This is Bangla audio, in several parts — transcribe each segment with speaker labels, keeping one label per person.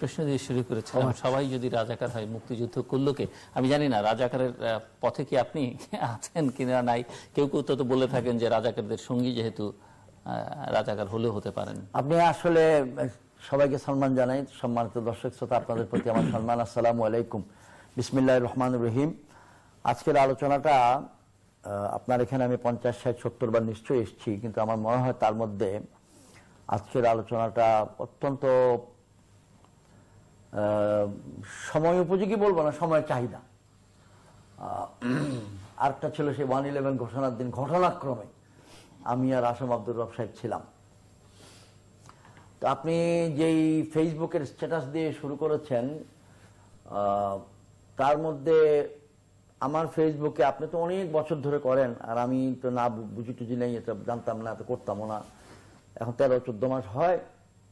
Speaker 1: প্রশ্ন দিয়ে শুরু করেছিলাম সবাই যদি রাজাকার হয় মুক্তিযুদ্ধ করল কে? আমি জানি না রাজাকারের পথে কি আপনি আছেন কিনা নাই? কেউ কেউ তো বলে থাকেন যে রাজাকারদের সঙ্গী যেহেতু রাজাকার হলেও হতে পারেন।
Speaker 2: আপনি আসলে সবাইকে সম্মান জানাই সম্মানিত দর্শক শ্রোতা আপনাদের প্রতি আমার সম্মান। আসসালামু আলাইকুম। বিসমিল্লাহ রহমান রহিম। আজকের আলোচনাটা আহ, আপনার এখানে আমি পঞ্চাশ ষাট সত্তর বার নিশ্চয়ই এসেছি কিন্তু আমার মনে হয় তার মধ্যে আজকের আলোচনাটা অত্যন্ত সময় উপযোগী বলব না, সময়ের চাহিদা। আরেকটা ছিল সেই ওয়ান ইলেভেন ঘোষণার দিন, ঘটনাক্রমে আমি আর আসম আব্দুর রব সাহেব ছিলাম। তো আপনি যেই ফেসবুকের স্ট্যাটাস দিয়ে শুরু করেছেন তার মধ্যে আমার ফেসবুকে, আপনি তো অনেক বছর ধরে করেন, আর আমি তো না বুঝি টুঝি নেই এটা জানতাম না তো করতামও না। এখন তেরো, চোদ্দ মাস হয়,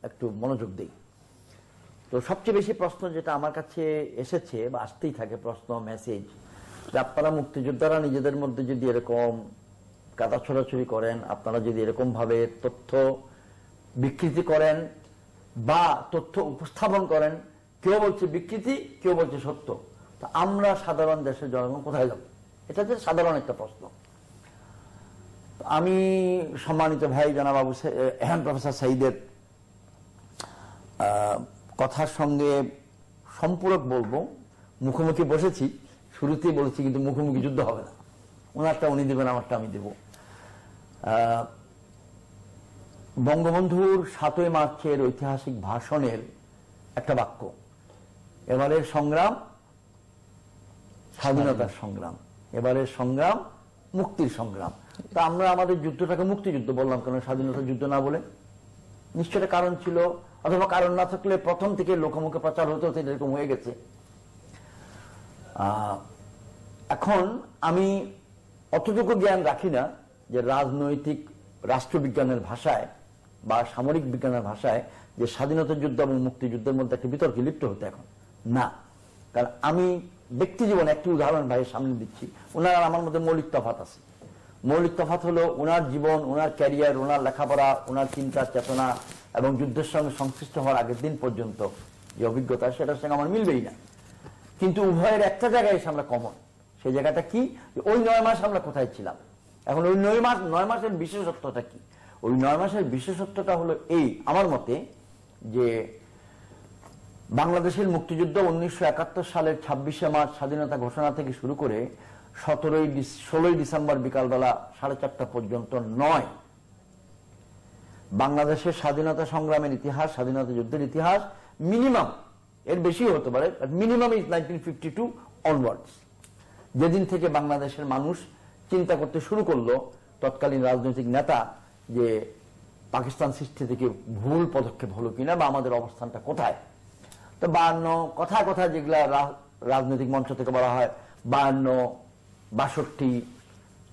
Speaker 2: একটু মনোযোগ দিই। তো সবচেয়ে বেশি প্রশ্ন যেটা আমার কাছে এসেছে বা আসতেই থাকে, প্রশ্ন মেসেজ যে আপনারা মুক্তিযোদ্ধারা নিজেদের মধ্যে যদি এরকম কাদা ছোড়াছড়ি করেন, আপনারা যদি এরকম ভাবে তথ্য বিকৃতি করেন বা তথ্য উপস্থাপন করেন, কেউ বলছে বিকৃতি, কেউ বলছে সত্য, তো আমরা সাধারণ দেশের জনগণ কোথায় যাব? এটা হচ্ছে সাধারণ একটা প্রশ্ন। আমি সম্মানিত ভাই জানাবাবু প্রফেসর সাইদের কথার সঙ্গে সম্পূরক বলব। মুখোমুখি বসেছি, শুরুতেই বলেছি কিন্তু মুখোমুখি যুদ্ধ হবে না। ওনারটা উনি দেবেন, আমারটা আমি দেব। বঙ্গবন্ধুর সাতই মার্চের ঐতিহাসিক ভাষণের একটা বাক্য। এবারের সংগ্রাম, স্বাধীনতার সংগ্রাম। এবারের সংগ্রাম, মুক্তির সংগ্রাম। তা আমরা আমাদের যুদ্ধটাকে মুক্তিযুদ্ধ বললাম কেন? স্বাধীনতা যুদ্ধ না বলে। নিশ্চয় কারণ ছিল, অথবা কারণ না থাকলে প্রথম থেকে লোকমুখে প্রচার হতে হতে এরকম হয়ে গেছে। এখন আমি অতটুকু জ্ঞান রাখি না যে রাজনৈতিক রাষ্ট্রবিজ্ঞানের ভাষায় বা সামরিক বিজ্ঞানের ভাষায় যে স্বাধীনতা যুদ্ধ এবং মুক্তিযুদ্ধের মধ্যে একটা বিতর্কে লিপ্ত হতে এখন। না। কারণ আমি ব্যক্তি জীবনে একটি উদাহরণ ভাইয়ের সামনে দিচ্ছি। ওনার আমার মধ্যে মৌলিক তফাত আছে। মৌলিক তফাত হলো ওনার জীবন ওনার ক্যারিয়ার ওনার লেখাপড়া ওনার চিন্তা, চেতনা এবং যুদ্ধের সঙ্গে সংশ্লিষ্ট হওয়ার আগের দিন পর্যন্ত যে অভিজ্ঞতা সেটার সঙ্গে আমার মিলবেই না। কিন্তু উভয়ের একটা জায়গায় এসে আমরা কমন সেই জায়গাটা কি? ওই নয় মাস আমরা কোথায় ছিলাম? এখন ওই নয় মাস, নয় মাসের বিশেষত্বটা কি? ওই নয় মাসের বিশেষত্বটা হলো এই, আমার মতে, যে বাংলাদেশের মুক্তিযুদ্ধ উনিশশো একাত্তর সালের ছাব্বিশে মার্চ স্বাধীনতা ঘোষণা থেকে শুরু করে সতেরোই ষোলোই ডিসেম্বর বিকালবেলা সাড়ে চারটা পর্যন্ত নয়। বাংলাদেশের স্বাধীনতা সংগ্রামের ইতিহাস, স্বাধীনতা যুদ্ধের ইতিহাস মিনিমাম, এর বেশি হতে পারে minimum is nineteen fifty two onwards যেদিন থেকে বাংলাদেশের মানুষ চিন্তা করতে শুরু করল, তৎকালীন রাজনৈতিক নেতা যে পাকিস্তান সৃষ্টি থেকে ভুল পদক্ষেপ হলো কিনা বা আমাদের অবস্থানটা কোথায়। তো বায়ান্ন কথা কথা যেগুলা রাজনৈতিক মঞ্চ থেকে বলা হয়, বায়ান্ন বাষট্টি,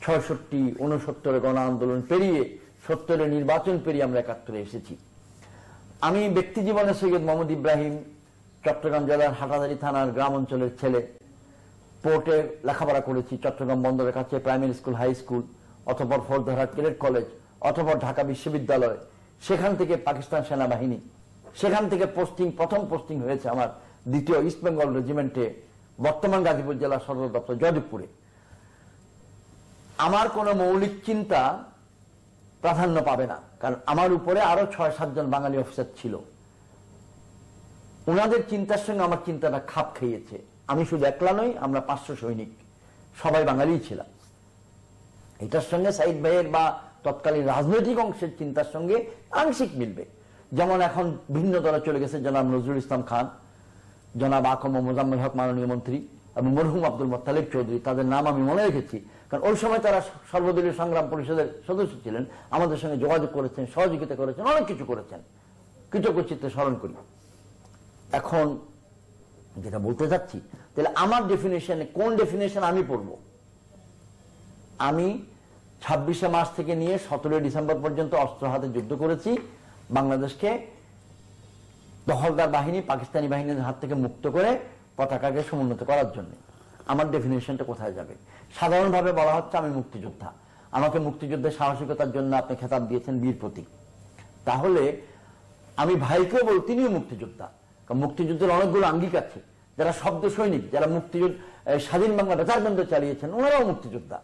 Speaker 2: ছয়ষট্টি, উনসত্তরে গণ আন্দোলন পেরিয়ে সত্তরে নির্বাচন পেরিয়ে আমরা একাত্তরে এসেছি। আমি ব্যক্তি জীবনে সৈয়দ মোহাম্মদ ইব্রাহিম, চট্টগ্রাম জেলার হাটাদারি থানার গ্রাম অঞ্চলের ছেলে। পোর্টে লেখাপড়া করেছি চট্টগ্রাম বন্দরের কাছে, প্রাইমারি স্কুল, হাই স্কুল, অথবা ফোর্টধারা ক্যাডেট কলেজ, অথবা ঢাকা বিশ্ববিদ্যালয়। সেখান থেকে পাকিস্তান সেনাবাহিনী। সেখান থেকে পোস্টিং, প্রথম পোস্টিং হয়েছে আমার দ্বিতীয় ইস্ট বেঙ্গল রেজিমেন্টে, বর্তমান গাজীপুর জেলা সদর দপ্তর, জয়দেবপুরে। আমার কোনো মৌলিক চিন্তা প্রাধান্য পাবে না। কারণ আমার উপরে আরও ছয় সাতজন বাঙালি অফিসার ছিল। ওনাদের চিন্তার সঙ্গে আমার চিন্তাটা খাপ খেয়েছে আমি শুধু একলা নই, আমরা পাঁচশো সৈনিক। সবাই বাঙালি ছিলাম। এটার সঙ্গে সাইদ ভাইয়ের বা তৎকালীন রাজনৈতিক অংশের চিন্তার সঙ্গে আংশিক মিলবে। যেমন এখন ভিন্ন দলে চলে গেছে জনাব নজরুল ইসলাম খান, জনাব আকম মোজাম্মেল হক মাননীয় মন্ত্রী। এবং মরহুম আব্দুল মোত্তালিব চৌধুরী, তাদের নাম আমি মনে রেখেছি। কারণ ওই সময় তারা সর্বদলীয় সংগ্রাম পরিষদের সদস্য ছিলেন, আমাদের সঙ্গে যোগাযোগ করেছেন, সহযোগিতা করেছেন, অনেক কিছু করেছেন। কৃতজ্ঞ চিত্তে স্মরণ করি। এখন যেটা বলতে চাচ্ছি তাহলে আমার ডেফিনেশনে কোন ডেফিনেশন আমি পড়ব? আমি ছাব্বিশে মার্চ থেকে নিয়ে সতেরোই ডিসেম্বর পর্যন্ত অস্ত্র হাতে যুদ্ধ করেছি, বাংলাদেশকে দখলদার বাহিনী, পাকিস্তানি বাহিনীর হাত থেকে মুক্ত করে পতাকাকে সমুন্নত করার জন্য। আমার ডেফিনেশনটা কোথায় যাবে? সাধারণভাবে বলা হচ্ছে আমি মুক্তিযোদ্ধা। আমাকে মুক্তিযুদ্ধের সাহসিকতার জন্য আপনি খেতাব দিয়েছেন বীর প্রতীক। তাহলে আমি ভাইকেও বল তিনিও মুক্তিযোদ্ধা। কারণ মুক্তিযুদ্ধের অনেকগুলো আঙ্গিক আছে। যারা শব্দ সৈনিক, যারা মুক্তিযুদ্ধ স্বাধীন বাংলা বেতারবন্ধ চালিয়েছেন, ওনারাও মুক্তিযোদ্ধা।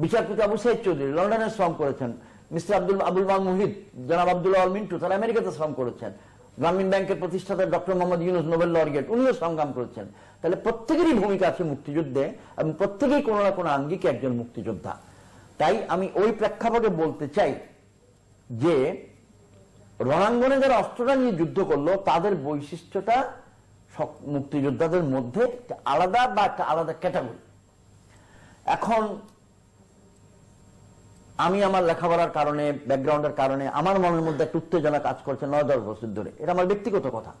Speaker 2: বিচারপতি আবু সাইদ চৌধুরী লন্ডনে শ্রম করেছেন। মিস্টার আব্দুল, আবুল মাল মুহিদ জনাব আব্দুল্লাহ মিন্টু তারা আমেরিকাতে শ্রম করেছেন। গ্রামীণ ব্যাংকের প্রতিষ্ঠাতা doctor Mohammad Yunus Nobel laureate উনিও সংগ্রাম করেছেন। তাহলে প্রত্যেকেরই ভূমিকা আছে মুক্তিযুদ্ধে এবং প্রত্যেকেই কোনো না কোনো আঙ্গিকে একজন মুক্তিযোদ্ধা। তাই আমি ওই প্রেক্ষাপটে বলতে চাই যে, রণাঙ্গনে যারা অস্ত্রটা নিয়ে যুদ্ধ করল, তাদের বৈশিষ্ট্যটা মুক্তিযোদ্ধাদের মধ্যে আলাদা বা একটা আলাদা ক্যাটাগরি। এখন আমি আমার লেখাপড়ার কারণে, ব্যাকগ্রাউন্ডের কারণে, আমার মনের মধ্যে একটা উত্তেজনা কাজ করছে নয়, দশ বছর ধরে। এটা আমার ব্যক্তিগত কথা।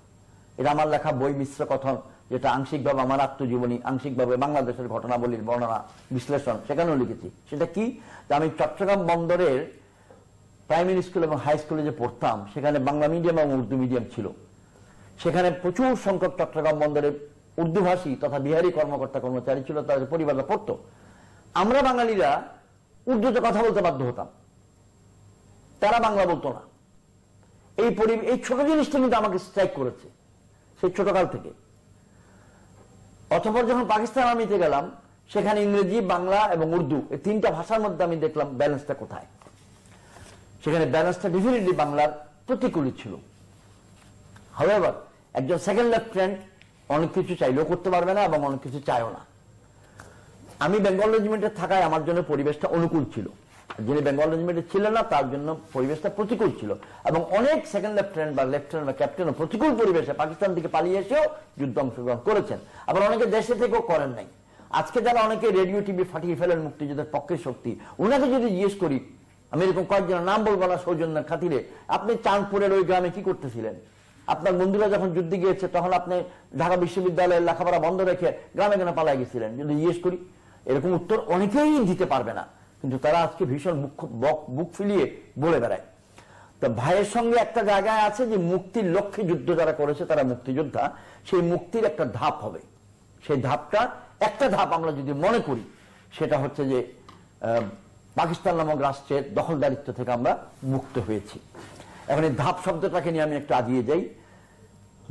Speaker 2: এটা আমার লেখা বই মিশ্র কথন, যেটা আংশিকভাবে আমার আত্মজীবনী, আংশিকভাবে বাংলাদেশের ঘটনাবলীর বর্ণনা, বিশ্লেষণ, সেখানেও লিখেছি। সেটা কি? যে আমি চট্টগ্রাম বন্দরের প্রাইমারি স্কুল এবং হাই স্কুলে যে পড়তাম, সেখানে বাংলা মিডিয়াম এবং উর্দু মিডিয়াম ছিল। সেখানে প্রচুর সংখ্যক চট্টগ্রাম বন্দরে উর্দুভাষী তথা বিহারি কর্মকর্তা কর্মচারী ছিল, তাদের পরিবাররা পড়তো। আমরা বাঙালিরা উর্দুতে কথা বলতে বাধ্য হতাম। তারা বাংলা বলতো না। এই পরি- এই ছোট জিনিসটা কিন্তু আমাকে স্ট্রাইক করেছে, সেই ছোটকাল থেকে। অতপর যখন পাকিস্তান আর্মিতে গেলাম, সেখানে ইংরেজি, বাংলা এবং উর্দু এই তিনটা ভাষার মধ্যে আমি দেখলাম ব্যালেন্সটা কোথায়। সেখানে ব্যালেন্সটা ডেফিনেটলি বাংলার প্রতিকূলই ছিল। হাওয়েভার একজন সেকেন্ড লেফটেন্যান্ট অনেক কিছু চাইলেও করতে পারবে না এবং অনেক কিছু চায়ও না। আমি বেঙ্গল রেজিমেন্টে থাকায় আমার জন্য পরিবেশটা অনুকূল ছিল। যিনি বেঙ্গল রেজিমেন্টে ছিলেন না, তার জন্য পরিবেশটা প্রতিকূল ছিল। এবং অনেক সেকেন্ড লেফটেন্যান্ট বা লেফটেন্যান্ট বা ক্যাপ্টেনও প্রতিকূল পরিবেশে পাকিস্তান থেকে পালিয়ে এসেও যুদ্ধ অংশগ্রহণ করেছেন। আবার অনেকে দেশে থেকেও করেন নাই। আজকে যারা অনেকে রেডিও টিভি ফাটিয়ে ফেলেন মুক্তিযুদ্ধের পক্ষের শক্তি ওনাকে যদি জিজ্ঞেস করি, আমি এরকম কয়েকজনের নাম বলব না সৌজন্যের খাতিরে, আপনি চাঁদপুরের ওই গ্রামে কি করতেছিলেন? আপনার বন্ধুরা যখন যুদ্ধে গিয়েছে, তখন আপনি ঢাকা বিশ্ববিদ্যালয়ের লেখাপড়া বন্ধ রেখে গ্রামে গ্রামে পালাই গেছিলেন? যদি জিজ্ঞেস করি। এরকম উত্তর অনেকেই দিতে পারবে না। কিন্তু তারা আজকে ভীষণ মুখ বক- ফিলিয়ে বলে বেড়ায়। তো ভাইয়ের সঙ্গে একটা জায়গায় আছে যে মুক্তির লক্ষ্যে যুদ্ধ যারা করেছে তারা মুক্তিযোদ্ধা, সেই মুক্তির একটা ধাপ হবে। সেই ধাপটা, একটা ধাপ আমরা যদি মনে করি, সেটা হচ্ছে যে পাকিস্তান নামক রাষ্ট্রের দখলদারিত্ব থেকে আমরা মুক্ত হয়েছি। এখন এই ধাপ শব্দটাকে নিয়ে আমি একটু আগিয়ে যাই।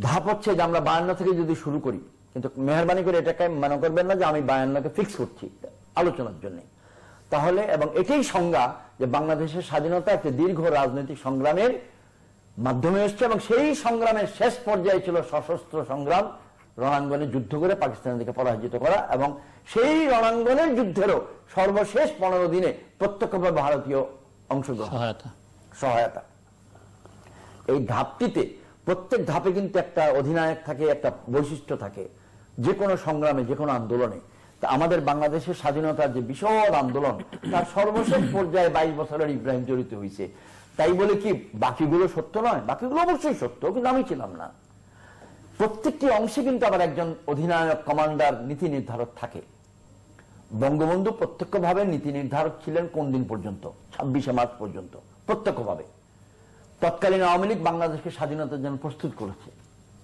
Speaker 2: ধাপ হচ্ছে যে আমরা বায়ান্ন থেকে যদি শুরু করি কিন্তু মেহরবানি করে এটাকে মনে করবেন না যে আমি বায়ান্নকে ফিক্স করছি আলোচনার জন্য। তাহলে এবং এটাই সংজ্ঞা যে বাংলাদেশের স্বাধীনতা একটি দীর্ঘ রাজনৈতিক সংগ্রামের মাধ্যমে এসছে এবং সেই সংগ্রামের শেষ পর্যায়ে ছিল সশস্ত্র সংগ্রাম রণাঙ্গনে যুদ্ধ করে পাকিস্তানের দিকে পরাজিত করা এবং সেই রণাঙ্গনের যুদ্ধেরও সর্বশেষ পনেরো দিনে প্রত্যক্ষভাবে ভারতীয় অংশগ্রহণ।
Speaker 1: সহায়তা।
Speaker 2: সহায়তা। এই ধাপটিতে প্রত্যেক ধাপে কিন্তু একটা অধিনায়ক থাকে একটা বৈশিষ্ট্য থাকে। যে কোনো সংগ্রামে, যে কোনো আন্দোলনে। তা আমাদের বাংলাদেশের স্বাধীনতার যে বিশাল আন্দোলন, তার সর্বশেষ পর্যায়ে বাইশ বছরের ইব্রাহিম জড়িত হয়েছে তাই বলে কি, বাকিগুলো সত্য নয়? বাকিগুলো অবশ্যই সত্য, কিন্তু আমি ছিলাম না। প্রত্যেকটি অংশে কিন্তু আবার একজন অধিনায়ক, কমান্ডার, নীতি নির্ধারক থাকে। বঙ্গবন্ধু প্রত্যক্ষভাবে নীতি নির্ধারক ছিলেন কোন দিন পর্যন্ত? ছাব্বিশে মার্চ পর্যন্ত, প্রত্যক্ষভাবে। তৎকালীন আওয়ামী লীগ বাংলাদেশকে স্বাধীনতার জন্য প্রস্তুত করেছে।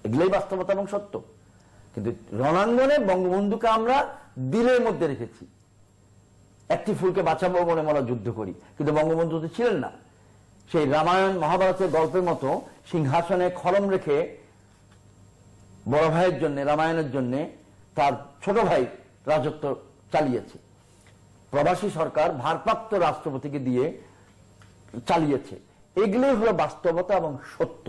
Speaker 2: এগুলোই বাস্তবতা এবং সত্য। কিন্তু রণাঙ্গনে বঙ্গবন্ধুকে আমরা দিলের মধ্যে রেখেছি। একটি ফুলকে বাঁচাবো বলে আমরা যুদ্ধ করি। কিন্তু বঙ্গবন্ধু তো ছিলেন না। সেই রামায়ণ মহাভারতের গল্পের মতো সিংহাসনে খরম রেখে বড় ভাইয়ের জন্য, রামায়ণের জন্য তার ছোট ভাই রাজত্ব চালিয়েছে। প্রবাসী সরকার ভারপ্রাপ্ত রাষ্ট্রপতিকে দিয়ে চালিয়েছে। এগুলোই হলো বাস্তবতা এবং সত্য।